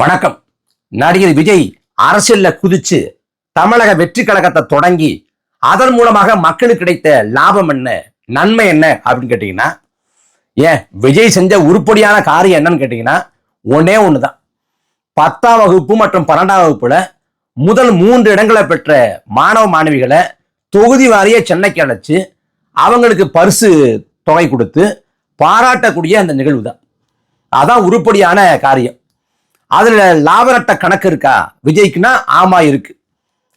வணக்கம். நடிகர் விஜய் அரசியல்ல குதிச்சு தமிழக வெற்றி கழகத்தை தொடங்கி அதன் மூலமாக மக்களுக்கு கிடைத்த லாபம் என்ன நன்மை என்ன அப்படின்னு கேட்டீங்கன்னா ஏன் விஜய் செஞ்ச உருப்படியான காரியம் என்னன்னு கேட்டீங்கன்னா ஒன்னே ஒண்ணுதான். பத்தாம் வகுப்பு மற்றும் பன்னெண்டாம் வகுப்புல முதல் மூன்று இடங்களை பெற்ற மாணவ மாணவிகளை தொகுதி வாரிய சென்னைக்கு அழைச்சு அவங்களுக்கு பரிசு தொகை கொடுத்து பாராட்டக்கூடிய அந்த நிகழ்வு தான் அதான் உருப்படியான காரியம். அதுல லாபரட்ட கணக்கு இருக்கா? விஜய்க்குன்னா ஆமா இருக்கு.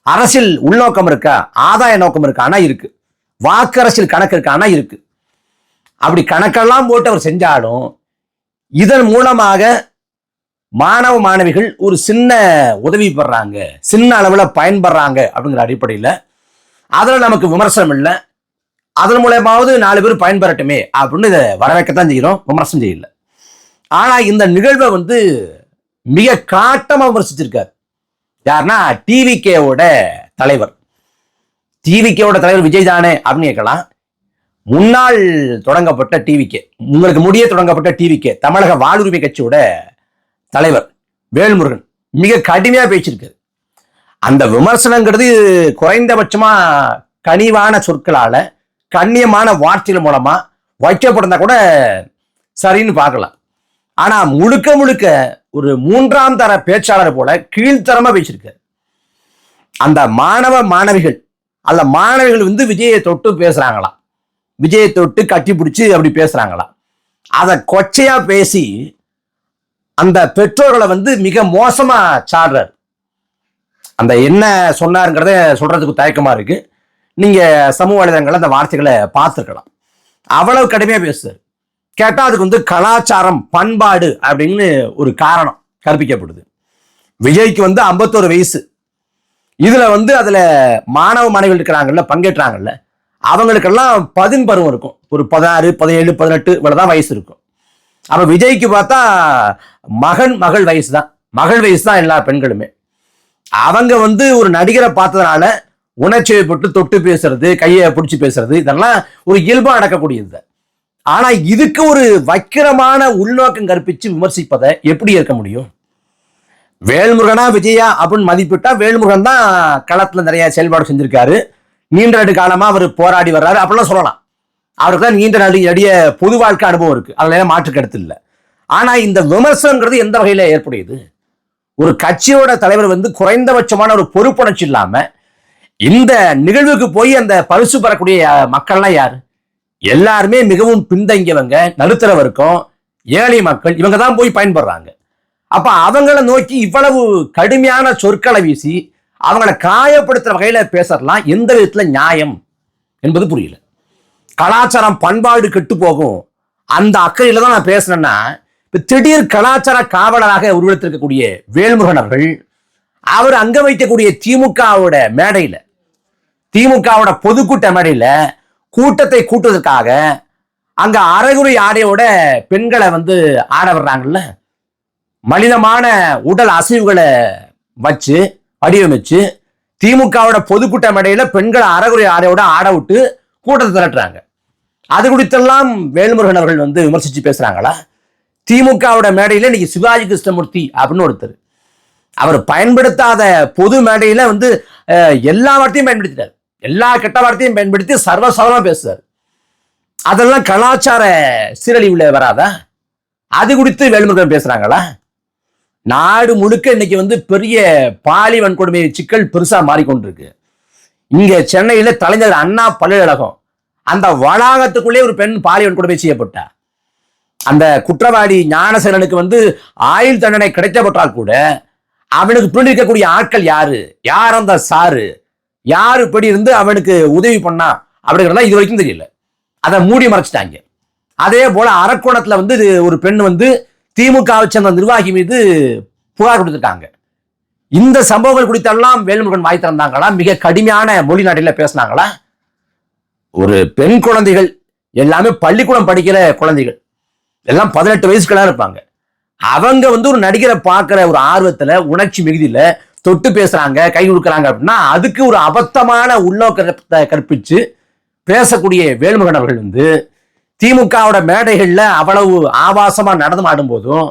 அரசியல் உள்நோக்கம் இருக்கா? ஆதாய நோக்கம் இருக்கா? ஆனா இருக்கு. வாக்கு அரசியல் கணக்கு இருக்கா? ஆனா இருக்கு. அப்படி கணக்கெல்லாம் போட்டு அவர் செஞ்சாலும் இதன் மூலமாக மாணவ மாணவிகள் ஒரு சின்ன உதவி பெறாங்க. சின்ன அளவில் பயன்படுறாங்க அப்படிங்கிற அடிப்படையில் அதில் நமக்கு விமர்சனம் இல்லை. அதன் மூலயமாவது நாலு பேர் பயன்பெறட்டுமே அப்படின்னு இதை வரவேற்கத்தான் செய்கிறோம். விமர்சனம் செய்யல. ஆனால் இந்த நிகழ்வை வந்து மிக காட்டமா விமர்சிச்சிருக்காரு. யாருன்னா டிவிகேவோட தலைவர். டிவிகேவோட தலைவர் விஜய் தானே அப்படின்னு கேட்கலாம். முன்னாள் தொடங்கப்பட்ட டிவிகே உங்களுக்கு முடிய தொடங்கப்பட்ட டிவிகே தமிழக வாழ்வுரிமை கட்சியோட தலைவர் வேல்முருகன் மிக கடுமையா பேசியிருக்காரு. அந்த விமர்சனங்கிறது குறைந்தபட்சமா கனிவான சொற்களால கண்ணியமான வார்த்தைகள் மூலமா வைக்கப்பட்டிருந்தா கூட சரின்னு பார்க்கலாம். ஆனா முழுக்க முழுக்க ஒரு மூன்றாம் தர பேச்சாளர் போல கீழ்த்தரமா பேசியிருக்காரு. அந்த மாணவ மாணவிகள் அல்ல மாணவிகள் வந்து விஜயை தொட்டு பேசுறாங்களா? விஜயை தொட்டு கட்டி பிடிச்சி அப்படி பேசுறாங்களா? அதை கொச்சையா பேசி அந்த பெற்றோர்களை வந்து மிக மோசமா சாடுறாரு அந்த என்ன சொன்னாருங்கிறத சொல்றதுக்கு தயக்கமா இருக்கு. நீங்க சமூக வலைதளங்கள்ல அந்த வார்த்தைகளை பார்த்துருக்கலாம். அவ்வளவு கடுமையா பேசுறாரு. கேட்டால் அதுக்கு வந்து கலாச்சாரம் பண்பாடு அப்படின்னு ஒரு காரணம் கற்பிக்கப்படுது. விஜய்க்கு வந்து ஐம்பத்தோரு வயசு. இதில் வந்து அதில் மாணவ மாணவிகள் இருக்கிறாங்கல்ல பங்கேற்றாங்கல்ல அவங்களுக்கெல்லாம் பதின் பருவம் இருக்கும். ஒரு பதினாறு பதினேழு பதினெட்டு இவ்வளவுதான் வயசு இருக்கும். அப்போ விஜய்க்கு பார்த்தா மகன் மகள் வயசு தான். மகள் வயசு தான் எல்லா பெண்களுமே. அவங்க வந்து ஒரு நடிகரை பார்த்ததுனால உணர்ச்சியை வயப்பட்டு தொட்டு பேசுறது கையை பிடிச்சி பேசுறது இதெல்லாம் ஒரு இயல்பாக நடக்கக்கூடியது. ஆனா இதுக்கு ஒரு வக்கிரமான உள்நோக்கம் கற்பிச்சு விமர்சிப்பதை எப்படி இருக்க முடியும்? வேல்முருகனா விஜயா அப்படின்னு மதிப்பிட்டா வேல்முருகன் தான் களத்துல நிறைய செயல்பாடு செஞ்சிருக்காரு. நீண்ட நெடு காலமா அவர் போராடி வர்றாரு. அப்படிலாம் சொல்லலாம். அவருக்கு தான் நீண்ட நடு நடிய பொது வாழ்க்கை அனுபவம் இருக்கு. அதுல மாற்று கருத்து இல்லை. ஆனா இந்த விமர்சனங்கிறது எந்த வகையில ஏற்புடையது? ஒரு கட்சியோட தலைவர் வந்து குறைந்தபட்சமான ஒரு பொறுப்புணர்ச்சி இல்லாம இந்த நிகழ்வுக்கு போய் அந்த பரிசு பெறக்கூடிய மக்கள்லாம் யாரு? எல்லாருமே மிகவும் பின்தங்கியவங்க நடுத்தர வர்க்கம் ஏழை மக்கள் இவங்க தான் போய் பயன்படுறாங்க. அப்ப அவங்கள நோக்கி இவ்வளவு கடுமையான சொற்களை வீசி அவங்கள காயப்படுத்துற வகையில பேசறலாம் எந்த விதத்துல நியாயம் என்பது புரியல. கலாச்சாரம் பண்பாடு கெட்டு போகும். அந்த அக்கறையில தான் நான் பேசுனேன்னா இப்ப திடீர் கலாச்சார காவலராக உருவெடுத்திருக்கக்கூடிய வேல்முருகன் அவர்கள் அவர் அங்க வைக்கக்கூடிய திமுகவோட மேடையில திமுகவோட பொதுக்கூட்ட மேடையில கூட்டத்தை கூட்டுவதற்காக அங்க அரைகுறி ஆடையோட பெண்களை வந்து ஆட வர்றாங்கல்ல? மனிதமான உடல் அசைவுகளை வச்சு வடிவமைச்சு திமுகவோட பொதுக்கூட்ட மேடையில பெண்களை அரைகுறை ஆடையோட ஆட விட்டு கூட்டத்தை திரட்டுறாங்க. அது குறித்தெல்லாம் வேல்முருகன் அவர்கள் வந்து விமர்சிச்சு பேசுறாங்களா? திமுகவோட மேடையில இன்னைக்கு சிவாஜி கிருஷ்ணமூர்த்தி அப்படின்னு ஒருத்தர். அவர் பயன்படுத்தாத பொது மேடையில வந்து அஹ், எல்லா வார்த்தையும் பயன்படுத்திட்டார். எல்லா கெட்ட வார்த்தையும் பயன்படுத்தி சர்வசாதாரணமாக பேசுவார். அதெல்லாம் கலாச்சார சீரழிவுல வராதா? அது குறித்து வேலுமுருகன் பேசுறாங்களா? நாடு முழுக்க இன்னைக்கு வந்து பெரிய பாலி வன்கொடுமை சிக்கல் பெருசா மாறிக்கொண்டிருக்கு. இங்க சென்னையில தலைஞர் அண்ணா பல்கலைக்கழகம் அந்த வளாகத்துக்குள்ளே ஒரு பெண் பாலி வன்கொடுமை செய்யப்பட்டா. அந்த குற்றவாளி ஞானசேனனுக்கு வந்து ஆயுள் தண்டனை கிடைக்கப்பட்டால் கூட அவனுக்கு பின்னாடி இருக்கக்கூடிய ஆட்கள் யாரு? யார் அந்த சாரு? யார் இப்படி இருந்து அவனுக்கு உதவி பண்ணா அப்படிங்கிறதா இது வரைக்கும் தெரியல. அதை மூடி மறைச்சிட்டாங்க. அதே போல அறக்கோணத்தில் வந்து இது ஒரு பெண் வந்து திமுகவை சேர்ந்த நிர்வாகி மீது புகார் கொடுத்துருக்காங்க. இந்த சம்பவங்கள் குறித்தெல்லாம் வேல்முருகன் வாய் திறந்தாங்களா? மிக கடுமையான மொழி நாட்டில பேசினாங்களா? ஒரு பெண் குழந்தைகள் எல்லாமே பள்ளிக்கூடம் படிக்கிற குழந்தைகள். எல்லாம் பதினெட்டு வயசுக்கெல்லாம் இருப்பாங்க. அவங்க வந்து ஒரு நடிகரை பார்க்குற ஒரு ஆர்வத்தில் உணர்ச்சி மிகுதியில் தொட்டு பேசுறாங்க கை கொடுக்குறாங்க அப்படின்னா அதுக்கு ஒரு அபத்தமான உள்நோக்கத்தை கற்பிச்சு பேசக்கூடிய வேல்முகன் அவர்கள் வந்து திமுகவோட மேடைகளில் அவ்வளவு ஆபாசமாக நடந்து ஆடும்போதும்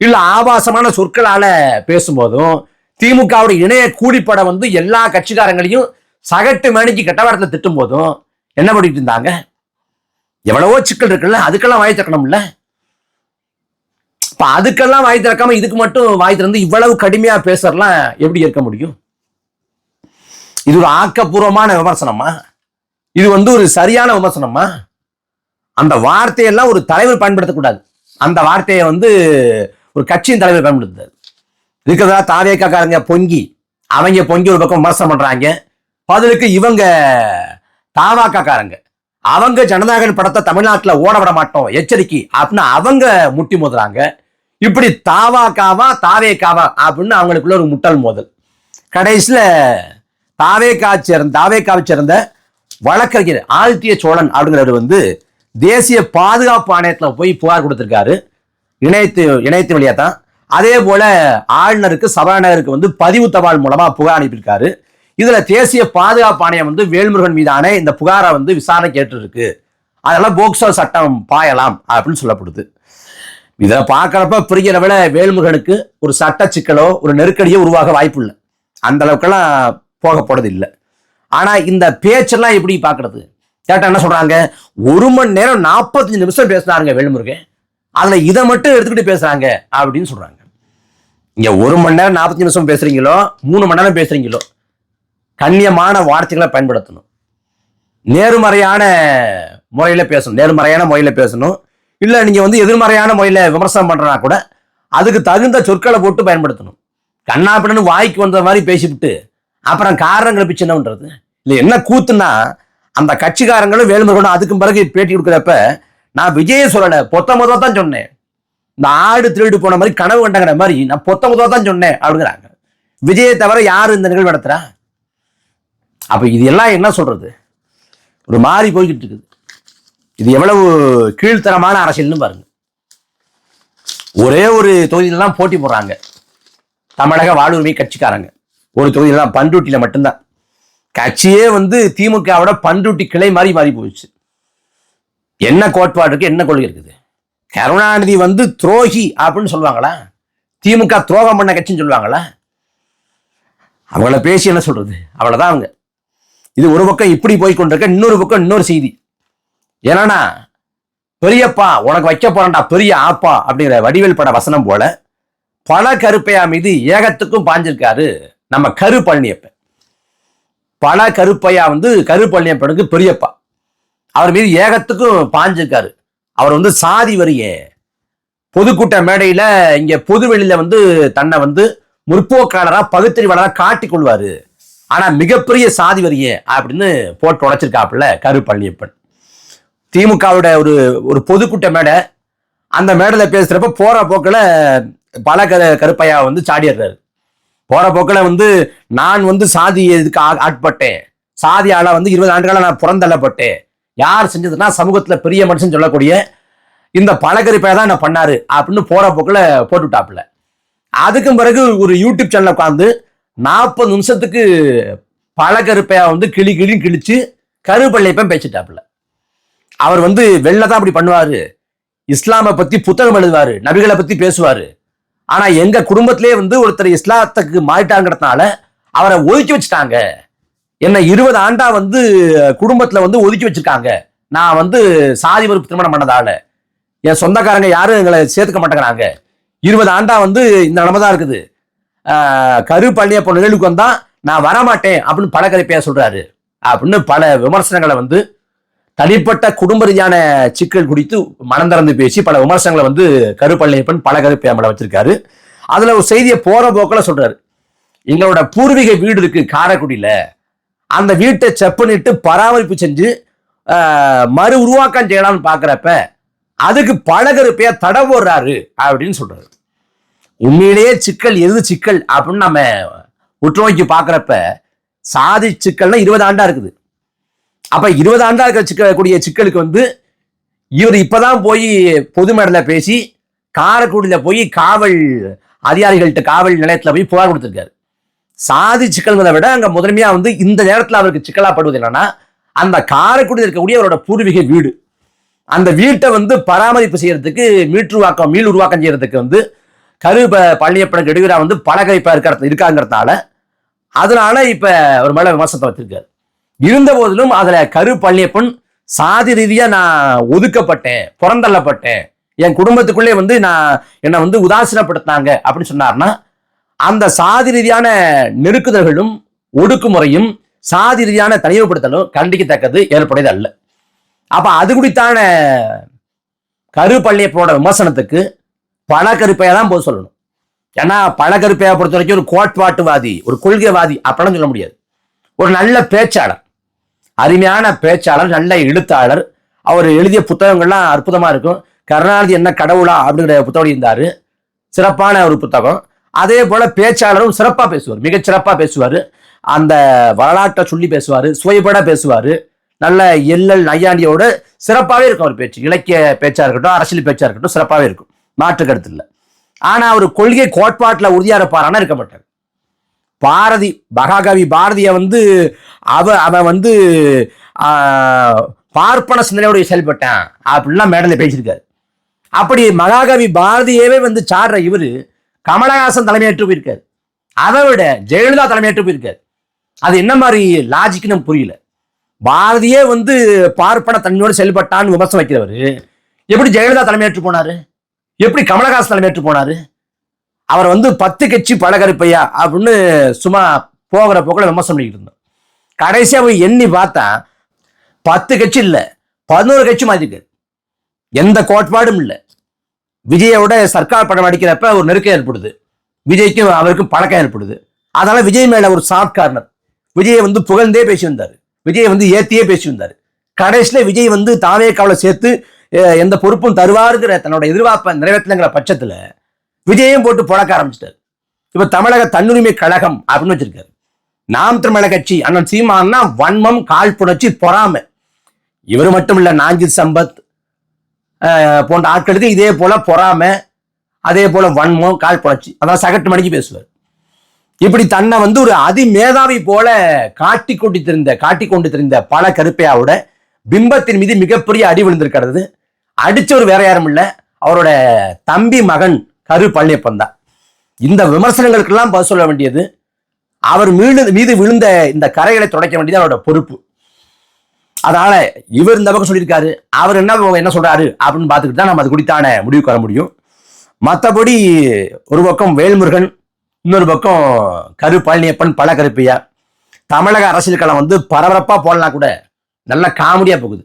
இல்லை ஆபாசமான சொற்களால் பேசும்போதும் திமுகவோட இணைய கூடிப்பட வந்து எல்லா கட்சிக்காரங்களையும் சகட்டு மணிக்கு கெட்டவாரத்தில் திட்டும் போதும் என்ன பண்ணிட்டு இருந்தாங்க? எவ்வளவோ சிக்கல் இருக்குல்ல அதுக்கெல்லாம் வாய் தக்கணும்ல இப்ப அதுக்கெல்லாம் வாய் திறக்காம இதுக்கு மட்டும் வாய் திறந்து இவ்வளவு கடுமையா பேசுறதுலாம் எப்படி இருக்க முடியும்? இது ஒரு ஆக்கப்பூர்வமான விமர்சனமா? இது வந்து ஒரு சரியான விமர்சனமா? அந்த வார்த்தையெல்லாம் ஒரு தலைவர் பயன்படுத்தக்கூடாது. அந்த வார்த்தையை வந்து ஒரு கட்சியின் தலைவர் பயன்படுத்தாது. இருக்கிறதா தாவேக்காக்காரங்க பொங்கி அவங்க பொங்கி ஒரு பக்கம் விமர்சனம் பண்றாங்க. பதிலுக்கு இவங்க தாவாக்காக்காரங்க. அவங்க ஜனநாயகன் படத்தை தமிழ்நாட்டில் ஓட விட மாட்டோம் எச்சரிக்கை அப்படின்னு அவங்க முட்டி மோதுறாங்க. இப்படி தாவா காவா தாவே காவா அப்படின்னு அவங்களுக்குள்ள ஒரு முட்டல் மோதல். தாவே தாவேக்கா சேர்ந்த தாவேக்காவை சேர்ந்த வழக்கறிஞர் ஆதித்ய சோழன் அப்படிங்கிறவர் வந்து தேசிய பாதுகாப்பு ஆணையத்தில் போய் புகார் கொடுத்துருக்காரு. இணையத்து இணையத்து வழியாக தான். அதே போல ஆளுநருக்கு சபாநாயகருக்கு வந்து பதிவு தபால் மூலமாக புகார் அனுப்பியிருக்காரு. இதில் தேசிய பாதுகாப்பு ஆணையம் வந்து வேல்முருகன் மீதான இந்த புகாரை வந்து விசாரணை கேட்டுருக்கு. அதெல்லாம் போக்சோ சட்டம் பாயலாம் அப்படின்னு சொல்லப்படுது. இதை பார்க்குறப்ப புரிகிற விட வேல்முருகனுக்கு ஒரு சட்ட சிக்கலோ ஒரு நெருக்கடியோ உருவாக வாய்ப்பு இல்லை அந்த அளவுக்கெல்லாம் போக போகிறது இல்லை ஆனால் இந்த பேச்செல்லாம் எப்படி பார்க்கறது? கேட்டால் என்ன சொல்கிறாங்க ஒரு மணி நேரம் நாற்பத்தஞ்சு நிமிஷம் பேசினாருங்க வேல்முருகன். அதில் இதை மட்டும் எடுத்துக்கிட்டு பேசுகிறாங்க அப்படின்னு சொல்கிறாங்க இங்கே ஒரு மணி நேரம் நாற்பத்தஞ்சு நிமிஷம் பேசுகிறீங்களோ மூணு மணி நேரம் பேசுகிறீங்களோ கண்ணியமான வார்த்தைகளை பயன்படுத்தணும். நேர்மறையான முறையில் பேசணும். நேர்மறையான முறையில் பேசணும். இல்லை நீங்கள் வந்து எதிர்மறையான முறையில் விமர்சனம் பண்ணுறனா கூட அதுக்கு தகுந்த சொற்களை போட்டு பயன்படுத்தணும். கண்ணா பின்னு வாய்க்கு வந்த மாதிரி பேசிவிட்டு அப்புறம் காரணங்களை பிச்சு என்ன பண்ணுறது இல்லை என்ன கூத்துன்னா அந்த கட்சிக்காரங்களும் வேலுமுருகனும் அதுக்கும் பிறகு பேட்டி கொடுக்குறப்ப நான் விஜய சொல்லலை பொத்த முதல் தான் சொன்னேன். இந்த ஆடு திருடு போன மாதிரி கனவு கண்டங்கிற மாதிரி நான் பொத்த முதல் தான் சொன்னேன் அப்படிங்கிறாங்க. விஜயை தவிர யார் இந்த நிகழ்வு நடத்துகிறா அப்போ இது எல்லாம் என்ன சொல்கிறது ஒரு மாறி போய்கிட்டு இருக்குது. இது எவ்வளவு கீழ்த்தரமான அரசியல்னு பாருங்க. ஒரே ஒரு தொகுதியில தான் போட்டி போடுறாங்க. தமிழக வாழ்வுரிமை கட்சிக்காரங்க. ஒரு தொகுதியில தான் பண்ருட்டியில மட்டும்தான். கட்சியே வந்து திமுகவோட பண்ருட்டி கிளை மாதிரி மாறி போயிடுச்சு. என்ன கோட்பாடு இருக்கு என்ன கொள்கை இருக்குது? கருணாநிதி வந்து துரோகி அப்படின்னு சொல்லுவாங்களா? திமுக துரோகம் பண்ண கட்சின்னு சொல்லுவாங்களா? அவங்கள பேசி என்ன சொல்றது? அவ்வளவுதான் அவங்க. இது ஒரு பக்கம் இப்படி போய் கொண்டிருக்க இன்னொரு பக்கம் இன்னொரு செய்தி. ஏன்னா பெரியப்பா உனக்கு வைக்க போறேன்டா பெரிய ஆப்பா அப்படிங்கிற வடிவேல் பட வசனம் போல பல கருப்பையா மீது ஏகத்துக்கும் பாஞ்சிருக்காரு நம்ம கரு பழனியப்பன். பல கருப்பையா வந்து கரு பழனியப்பனுக்கு பெரியப்பா. அவர் மீது ஏகத்துக்கும் பாஞ்சிருக்காரு. அவர் வந்து சாதி வரிய. பொதுக்கூட்ட மேடையில இங்க பொதுவெளியில வந்து தன்னை வந்து முற்போக்காளரா பகுத்தறிவாளராக காட்டிக் கொள்வாரு. ஆனா மிகப்பெரிய சாதி வரிய அப்படின்னு போட்டு உடைச்சிருக்காப்புல கரு பழனியப்பன். திமுகவோட ஒரு ஒரு பொதுக்கூட்ட மேடை அந்த மேடையில் பேசுகிறப்ப போகிற போக்கில் பல கரு கருப்பையா வந்து சாடிடுறாரு. போகிற போக்கில் வந்து நான் வந்து சாதி இதுக்கு ஆ- ஆட்பட்டேன். சாதியால வந்து இருபது ஆண்டுகளாக நான் புறந்தள்ளப்பட்டேன். யார் செஞ்சதுன்னா சமூகத்தில் பெரிய மனுஷன் சொல்லக்கூடிய இந்த பழகரிப்பையா தான் நான் பண்ணாரு அப்படின்னு போகிற போக்கில் போட்டுவிட்டாப்புல அதுக்கும் பிறகு ஒரு யூடியூப் சேனலில் உட்காந்து நாற்பது நிமிஷத்துக்கு பழகருப்பையா வந்து கிளி கிளி கிழிச்சு கருப்பள்ளியப்பன் பேசிட்டாப்புல. அவர் வந்து வெளில தான் அப்படி பண்ணுவாரு. இஸ்லாமை பத்தி புத்தகம் எழுதுவாரு நபிகளை பத்தி பேசுவாரு. ஆனா எங்க குடும்பத்திலே வந்து ஒருத்தர் இஸ்லாத்துக்கு மாறிட்டாங்கிறதுனால அவரை ஒதுக்கி வச்சுட்டாங்க. என்ன இருபது ஆண்டா வந்து குடும்பத்துல வந்து ஒதுக்கி வச்சிருக்காங்க. நான் வந்து சாதி மறுப்பு திருமணம் பண்ணதால. என் சொந்தக்காரங்க யாரும் எங்களை சேர்த்துக்க மாட்டேங்கிறாங்க. இருபது ஆண்டா வந்து இந்த நிலைமை தான் இருக்குது. கரு கரு பழனியப்ப நிகழ்வுக்கு வந்தா நான் வரமாட்டேன் அப்படின்னு பல சொல்றாரு. அப்படின்னு பல விமர்சனங்களை வந்து தனிப்பட்ட குடும்ப ரீதியான சிக்கல் குறித்து மனந்திறந்து பேசி பல விமர்சனங்களை வந்து கருப்பள்ளியப்பன் பல கருப்பையாமலை வச்சிருக்காரு. அதுல ஒரு செய்தியை போற போக்கில் சொல்றாரு. எங்களோட பூர்வீக வீடு இருக்கு காரைக்குடியில. அந்த வீட்டை செப்பனிட்டு பராமரிப்பு செஞ்சு மறு உருவாக்கம் செய்யலாம்னு பாக்குறப்ப அதுக்கு பழகருப்பையா தடை போடுறாரு அப்படின்னு சொல்றாரு. உண்மையிலேயே சிக்கல் எது சிக்கல் அப்படின்னு நம்ம உற்று நோக்கி பார்க்குறப்ப சாதி சிக்கல்னா இருபது ஆண்டா இருக்குது. அப்ப இருபது ஆண்டா சிக்கக்கூடிய சிக்கலுக்கு வந்து இவர் இப்பதான் போய் பொது மேடல பேசி காரக்குடியில போய் காவல் அதிகாரிகள்கிட்ட காவல் நிலையத்துல போய் புகார் கொடுத்திருக்காரு. சாதி சிக்கல்களை விட அங்க முதன்மையா வந்து இந்த நேரத்துல அவருக்கு சிக்கலாப்படுவது என்னன்னா அந்த காரைக்குடியில் இருக்கக்கூடிய அவரோட பூர்வீக வீடு. அந்த வீட்டை வந்து பராமரிப்பு செய்யறதுக்கு மீட்டுருவாக்கம் மீள் உருவாக்கம் செய்யறதுக்கு வந்து கரு ப- பழனியப்பனுக்கு வந்து பலகரிப்பா இருக்கிற இருக்காங்கிறதுனால அதனால இப்ப ஒரு மேல விமர்சனத்தை வச்சிருக்காரு இருந்த போதிலும் அதுல கரு பழனியப்பன் சாதி ரீதியா நான் ஒதுக்கப்பட்டேன் புறந்தள்ளப்பட்டேன். என் குடும்பத்துக்குள்ளே வந்து நான் என்னை வந்து உதாசீனப்படுத்தினாங்க அப்படின்னு சொன்னார்னா அந்த சாதி ரீதியான நெருக்குதல்களும் ஒடுக்குமுறையும் சாதி ரீதியான தனிமைப்படுத்தலும் கண்டிக்கத்தக்கது ஏற்புடையது அல்ல அப்ப அது குறித்தான கரு விமர்சனத்துக்கு பல கருப்பையா தான் போய் சொல்லணும். ஏன்னா பல கருப்பையா பொறுத்த வரைக்கும் ஒரு கோட்பாட்டுவாதி ஒரு கொள்கைவாதி அப்படிலாம் சொல்ல முடியாது. ஒரு நல்ல பேச்சாளர். அருமையான பேச்சாளர் நல்ல எழுத்தாளர். அவர் எழுதிய புத்தகங்கள்லாம் அற்புதமாக இருக்கும். கருணாநிதி என்ன கடவுளா அப்படிங்கிற புத்தகம் இருந்தார் சிறப்பான ஒரு புத்தகம். அதே போல் பேச்சாளரும் சிறப்பாக பேசுவார். மிகச்சிறப்பாக பேசுவார். அந்த வரலாற்றை சொல்லி பேசுவார். சுவைபட பேசுவார். நல்ல எல்லல் நையாண்டியோட சிறப்பாகவே இருக்கும் அவர் பேச்சு. இலக்கிய பேச்சாக இருக்கட்டும் அரசியல் பேச்சாக இருக்கட்டும் சிறப்பாகவே இருக்கும். மாற்று கருத்து இல்லை. ஆனால் அவர் கொள்கை கோட்பாட்டில் உறுதியாக இருப்பாரானா இருக்க மாட்டார். பாரதி மகாகவி பாரதியை வந்து அவ அவன் வந்து பார்ப்பன சிந்தனையோட செயல்பட்டான் அப்படின்லாம் மேடையில் பேசியிருக்காரு. அப்படி மகாகவி பாரதியவே வந்து சாடுற இவர் கமலஹாசன் தலைமையேற்று போயிருக்காரு. அதை விட ஜெயலலிதா தலைமையேற்று போயிருக்காரு. அது என்ன மாதிரி லாஜிக்னு புரியல. பாரதியே வந்து பார்ப்பன தன்மையோடு செயல்பட்டான்னு விமர்சனம் வைக்கிறவர். எப்படி ஜெயலலிதா தலைமையேற்று போனாரு? எப்படி கமலஹாசன் தலைமையேற்று போனாரு? அவர் வந்து பத்து கட்சி பழகருப்பையா அப்படின்னு சும்மா போகிற போக்கில் விமர்சனம் பண்ணிக்கிட்டு இருந்தோம் கடைசியாக போய் எண்ணி பார்த்தா பத்து கட்சி இல்லை பதினோரு கட்சி மாத்திருக்காரு எந்த கோட்பாடும் இல்லை. விஜயோட சர்க்கார் படம் அடிக்கிறப்ப ஒரு நெருக்கம் ஏற்படுது. விஜய்க்கும் அவருக்கும் பழக்கம் ஏற்படுது. அதனால விஜய் மேல ஒரு சாஃப்ட் கார்னர் விஜயை வந்து புகழ்ந்தே பேசி வந்தார். விஜயை வந்து ஏத்தியே பேசி வந்தார். கடைசியில் விஜய் வந்து தாவே கவலை சேர்த்து எந்த பொறுப்பும் தருவாருங்கிற தன்னோட எதிர்பார்ப்பை நிறைவேற்றலைங்கிற பட்சத்தில் விஜயம் போட்டு புழக்க ஆரம்பிச்சிட்டாரு. இப்ப தமிழக தன்னுரிமை கழகம் அப்படின்னு வச்சிருக்காரு. நாம் தமிழக கட்சி அண்ணன் சீமான்னா வன்மம் காழ்ப்புணர்ச்சி பொறாமை. இவர் மட்டும் இல்ல நாஞ்சித் சம்பத் போன்ற ஆட்களுக்கு இதே போல பொறாமை அதே போல வன்மம் காழ்ப்புணர்ச்சி அதான் சகட்டு மணிக்கு பேசுவார். இப்படி தன்னை வந்து ஒரு அதிமேதாவி போல காட்டி கொண்டு திருந்த காட்டி கொண்டு திரிந்த பல கருப்பையாவோட பிம்பத்தின் மீது மிகப்பெரிய அடி விழுந்திருக்கிறது. அடிச்சவர் வேற யாரும் இல்லை அவரோட தம்பி மகன் கரு பழனியப்பன் தான் இந்த விமர்சனங்களுக்கெல்லாம் பதில் சொல்ல வேண்டியது அவர் மீது மீது விழுந்த இந்த கரைகளை துடைக்க வேண்டியது அவரோட பொறுப்பு. அதனால இவர் இந்த பக்கம் சொல்லியிருக்காரு அவர் என்ன என்ன சொல்றாரு அப்படின்னு பார்த்துக்கிட்டு தான் நம்ம அது குறித்தான முடிவுக்கு வர முடியும். மற்றபடி ஒரு பக்கம் வேல்முருகன் இன்னொரு பக்கம் கரு பழனியப்பன் பல கருப்பையா தமிழக அரசியல் களம் வந்து பரபரப்பாக போடலாம் கூட நல்ல காமெடியாக போகுது.